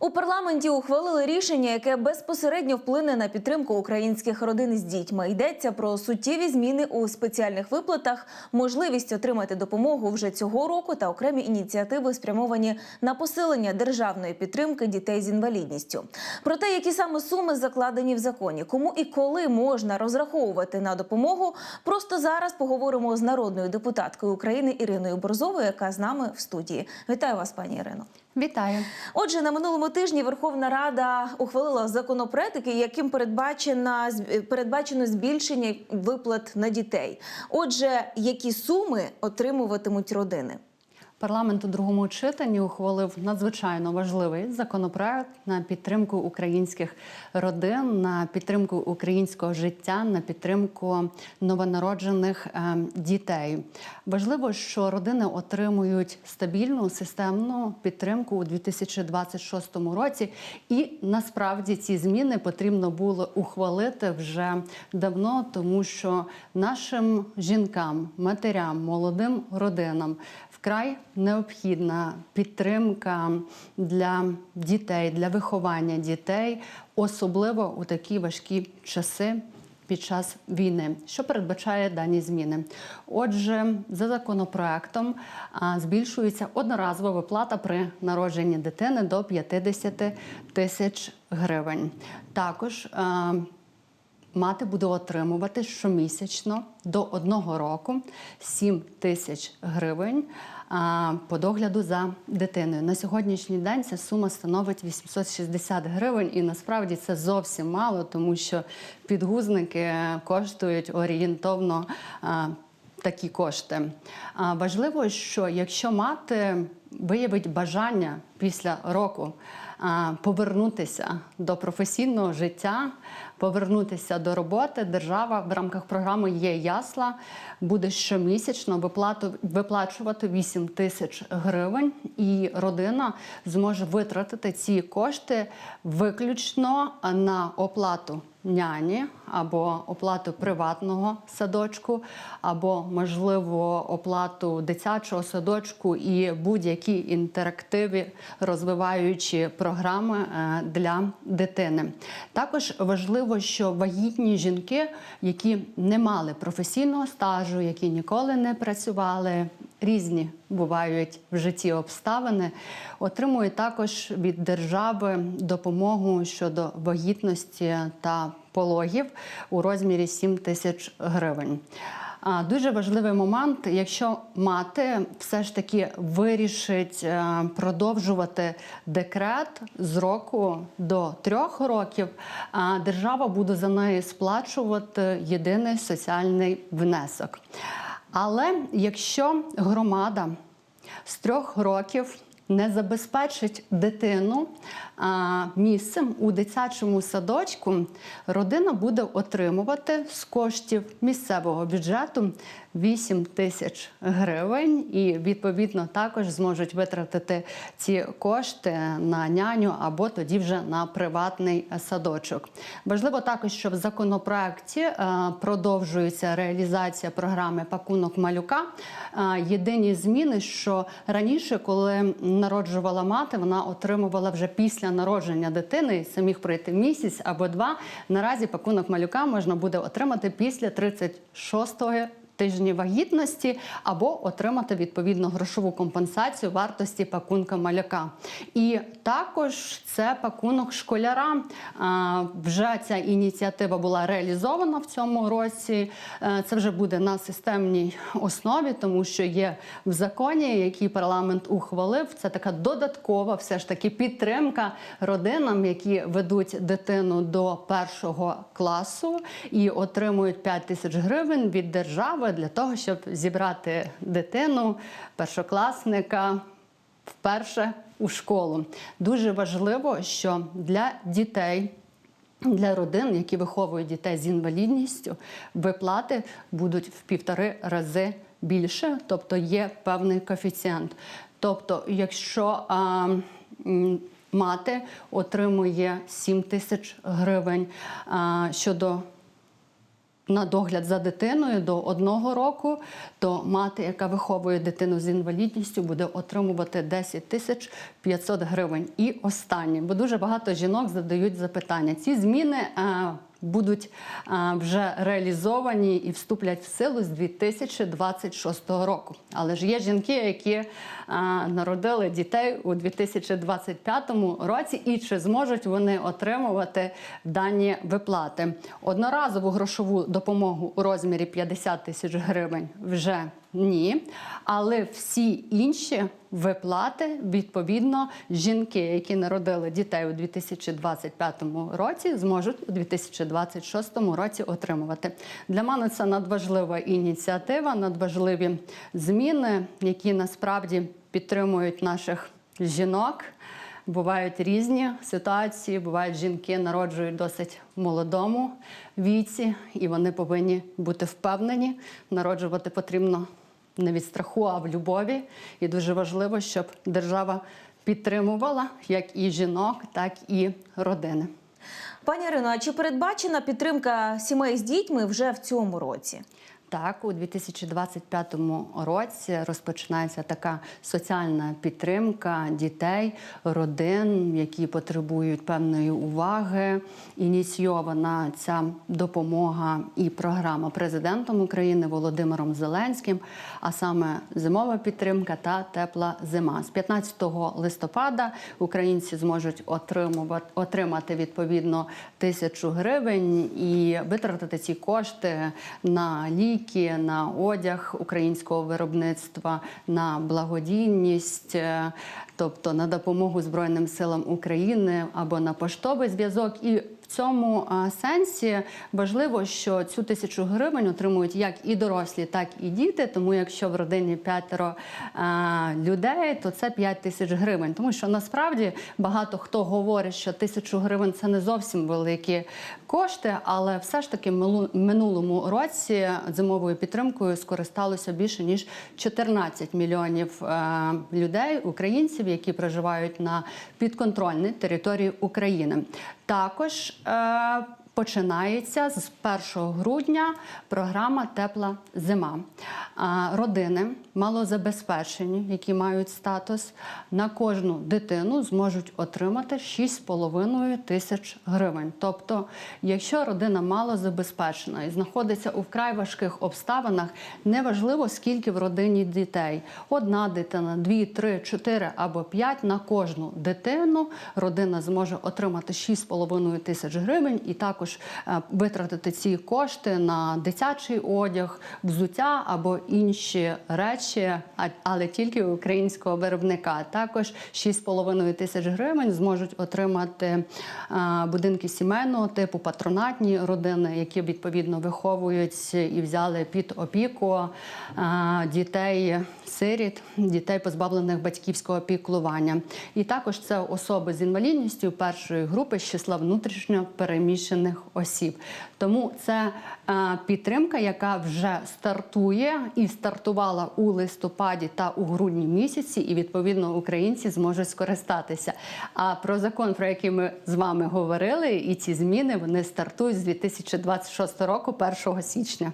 У парламенті ухвалили рішення, яке безпосередньо вплине на підтримку українських родин з дітьми. Йдеться про суттєві зміни у спеціальних виплатах, можливість отримати допомогу вже цього року та окремі ініціативи спрямовані на посилення державної підтримки дітей з інвалідністю. Про те, які саме суми закладені в законі, кому і коли можна розраховувати на допомогу, просто зараз поговоримо з народною депутаткою України Іриною Борзовою, яка з нами в студії. Вітаю вас, пані Ірино. Вітаю. Отже, на минулому тижні Верховна Рада ухвалила законопроект, яким передбачена передбачено збільшення виплат на дітей. Отже, які суми отримуватимуть родини? Парламент у другому читанні ухвалив надзвичайно важливий законопроект на підтримку українських родин, на підтримку українського життя, на підтримку новонароджених е, дітей. Важливо, що родини отримують стабільну системну підтримку у 2026 році, і насправді ці зміни потрібно було ухвалити вже давно, тому що нашим жінкам, матерям, молодим родинам вкрай необхідна підтримка для дітей, для виховання дітей, особливо у такі важкі часи. Під час війни, що передбачає дані зміни, отже, за законопроектом збільшується одноразова виплата при народженні дитини до 50 тисяч гривень. Також Мати буде отримувати щомісячно до одного року 7 тисяч гривень по догляду за дитиною. На сьогоднішній день ця сума становить 860 гривень, і насправді це зовсім мало, тому що підгузники коштують орієнтовно. Такі кошти. Важливо, що якщо мати виявить бажання після року повернутися до професійного життя, повернутися до роботи, держава в рамках програми є ясла буде щомісячно виплату виплачувати 8 тисяч гривень, і родина зможе витратити ці кошти виключно на оплату няні або оплату приватного садочку, або можливо оплату дитячого садочку і будь-які інтерактиви, розвиваючі програми е, для дитини. Також важливо, що вагітні жінки, які не мали професійного стажу, які ніколи не працювали. Різні бувають в житті обставини, отримують також від держави допомогу щодо вагітності та пологів у розмірі 7 тисяч гривень. Дуже важливий момент, якщо мати все ж таки вирішить е, продовжувати декрет з року до трьох років, держава буде за неї сплачувати єдиний соціальний внесок. Але якщо громада з трьох років не забезпечить дитину місцем у дитячому садочку, родина буде отримувати з коштів місцевого бюджету 8 тисяч гривень, і відповідно також зможуть витратити ці кошти на няню або тоді вже на приватний садочок. Важливо також, що в законопроекті е, продовжується реалізація програми пакунок малюка. Е, Єдині зміни, що раніше, коли народжувала мати, вона отримувала вже після народження дитини. Це пройти місяць або два. Наразі пакунок малюка можна буде отримати після 36-ї Тижні вагітності або отримати відповідно грошову компенсацію вартості пакунка маляка. І також це пакунок школяра. Вже ця ініціатива була реалізована в цьому році. Е, Це вже буде на системній основі, тому що є в законі, який парламент ухвалив. Це така додаткова, все ж таки, підтримка родинам, які ведуть дитину до першого класу і отримують 5 тисяч гривень від держави для того, щоб зібрати дитину, першокласника вперше у школу. Дуже важливо, що для дітей. Для родин, які виховують дітей з інвалідністю, виплати будуть в півтори рази більше, тобто є певний коефіцієнт. Тобто, якщо а, мати отримує 7 тисяч гривень а, щодо на догляд за дитиною до одного року, то мати, яка виховує дитину з інвалідністю, буде отримувати 10 тисяч 500 гривень. І останнє, бо дуже багато жінок задають запитання. Ці зміни е, будуть е, вже реалізовані і вступлять в силу з 2026 року. Але ж є жінки, які е, народили дітей у 2025 році, і чи зможуть вони отримувати дані виплати? Одноразову грошову допомогу у розмірі 50 тисяч гривень вже ні. Але всі інші виплати відповідно жінки, які народили дітей у 2025 році, зможуть у 2026 році отримувати. Для мене це надважлива ініціатива, надважливі зміни, які насправді підтримують наших жінок. Бувають різні ситуації. Бувають жінки народжують досить молодому віці, і вони повинні бути впевнені. Народжувати потрібно не від страху, а в любові. І дуже важливо, щоб держава підтримувала як і жінок, так і родини. Пані Ірино, а чи передбачена підтримка сімей з дітьми вже в цьому році? Так, у 2025 році розпочинається така соціальна підтримка дітей, родин, які потребують певної уваги. Ініційована ця допомога і програма президентом України Володимиром Зеленським, а саме зимова підтримка та тепла зима. З 15 листопада українці зможуть отримувати отримати відповідно тисячу гривень і витратити ці кошти на ліки, на одяг українського виробництва, на благодійність, е, тобто на допомогу Збройним силам України або на поштовий зв'язок. І в цьому сенсі важливо, що цю тисячу гривень отримують як і дорослі, так і діти. Тому якщо в родині п'ятеро людей, то це 5 тисяч гривень. Тому що насправді багато хто говорить, що тисячу гривень це не зовсім великі кошти, але все ж таки минулому році зимовою підтримкою скористалося більше ніж 14 мільйонів людей, українців, які проживають на підконтрольній території України. Також е, Починається з 1 грудня програма Тепла зима. Родини малозабезпечені, які мають статус, на кожну дитину зможуть отримати 6,5 тисяч гривень. Тобто, якщо родина малозабезпечена і знаходиться у вкрай важких обставинах, неважливо скільки в родині дітей: одна дитина, дві, три, чотири або п'ять на кожну дитину родина зможе отримати 6,5 тисяч гривень і також е, витратити ці кошти на дитячий одяг, взуття або інші речі, але тільки українського виробника. Також 6,5 тисяч гривень зможуть отримати е, будинки сімейного типу, патронатні родини, які відповідно виховують і взяли під опіку е, дітей сиріт, дітей позбавлених батьківського піклування. І також це особи з інвалідністю першої групи з числа внутрішньо переміщених осіб. Тому це е, підтримка, яка вже стартує і стартувала у листопаді та у грудні місяці, і відповідно українці зможуть скористатися. А про закон, про який ми з вами говорили, і ці зміни вони стартують з 2026 року, 1 січня.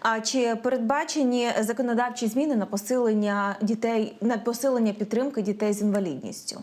А чи передбачені законодавчі зміни на посилення дітей на посилення підтримки дітей з інвалідністю?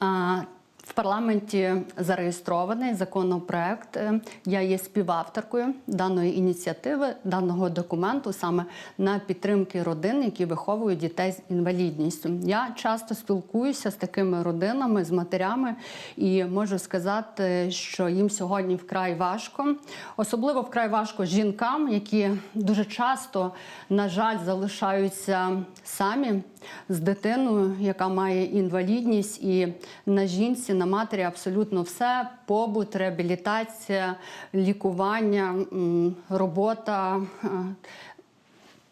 А, В парламенті зареєстрований законопроект. Е, Я є співавторкою даної ініціативи, даного документу, саме на підтримки родин, які виховують дітей з інвалідністю. Я часто спілкуюся з такими родинами, з матерями, і можу сказати, що їм сьогодні вкрай важко, особливо вкрай важко жінкам, які дуже часто, на жаль, залишаються самі з дитиною, яка має інвалідність, і на жінці, на матері абсолютно все: побут, реабілітація, лікування, робота е,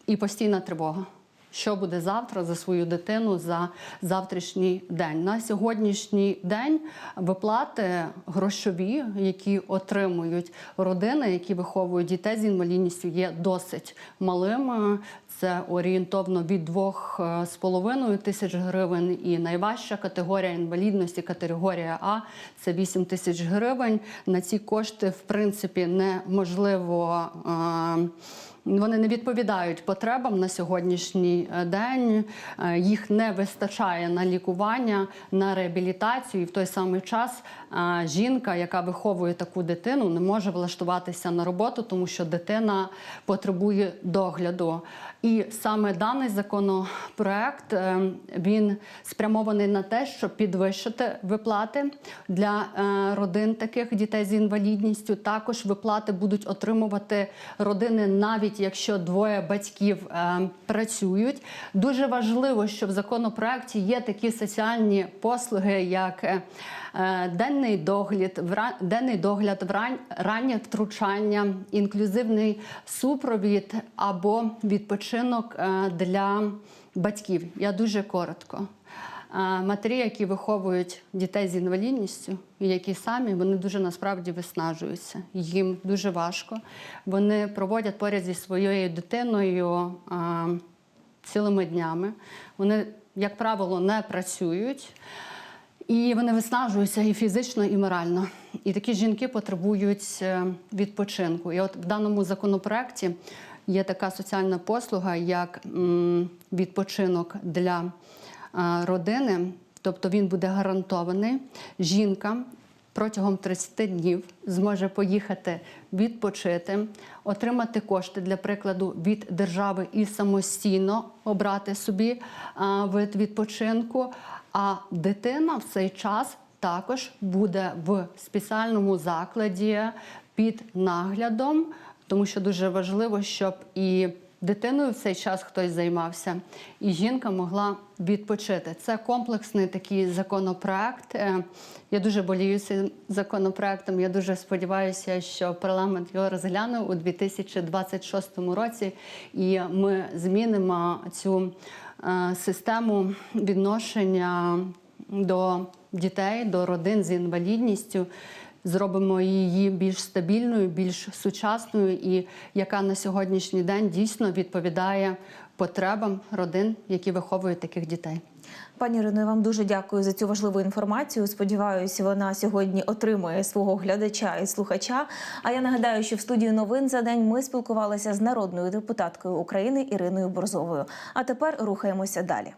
і постійна тривога. Що буде завтра за свою дитину за завтрашній день? На сьогоднішній день виплати грошові, які отримують родини, які виховують дітей з інвалідністю, є досить малими. Це орієнтовно від 2,5 тисяч гривень. І найважча категорія інвалідності, категорія А це 8 тисяч гривень. На ці кошти, в принципі, неможливо. е, вони не відповідають потребам на сьогоднішній е, день. Е, Їх не вистачає на лікування, на реабілітацію. І в той самий час е, жінка, яка виховує таку дитину, не може влаштуватися на роботу, тому що дитина потребує догляду. І саме даний законопроект е, він спрямований на те, щоб підвищити виплати для е, родин таких дітей з інвалідністю. Також виплати будуть отримувати родини, навіть якщо двоє батьків е, працюють. Дуже важливо, що в законопроекті є такі соціальні послуги, як денний догляд, денний догляд, раннє втручання, інклюзивний супровід або відпочинок е, для батьків. Я дуже коротко. Е, Матері, які виховують дітей з інвалідністю, і які самі вони дуже насправді виснажуються. Їм дуже важко. Вони проводять поряд зі своєю дитиною е, цілими днями. Вони, як правило, не працюють. І вони виснажуються і фізично, і морально. І такі жінки потребують е, відпочинку. І от в даному законопроекті є така соціальна послуга, як відпочинок для е, родини, тобто він буде гарантований. Жінка протягом 30 днів зможе поїхати відпочити, отримати кошти для прикладу від держави і самостійно обрати собі вид відпочинку. А дитина в цей час також буде в спеціальному закладі під наглядом, тому що дуже важливо, щоб і дитиною в цей час хтось займався, і жінка могла відпочити. Це комплексний такий законопроект. Е, Я дуже болію цим законопроектом. Я дуже сподіваюся, що парламент його розгляне у 2026 році, і ми змінимо цю е, систему відношення до дітей, до родин з інвалідністю. Зробимо її більш стабільною, більш сучасною, і яка на сьогоднішній день дійсно відповідає потребам родин, які виховують таких дітей. Пані Ірино, я вам дуже дякую за цю важливу інформацію. Сподіваюся, вона сьогодні отримує свого глядача і слухача. А я нагадаю, що в студії новин за день ми спілкувалися з народною депутаткою України Іриною Борзовою. А тепер рухаємося далі.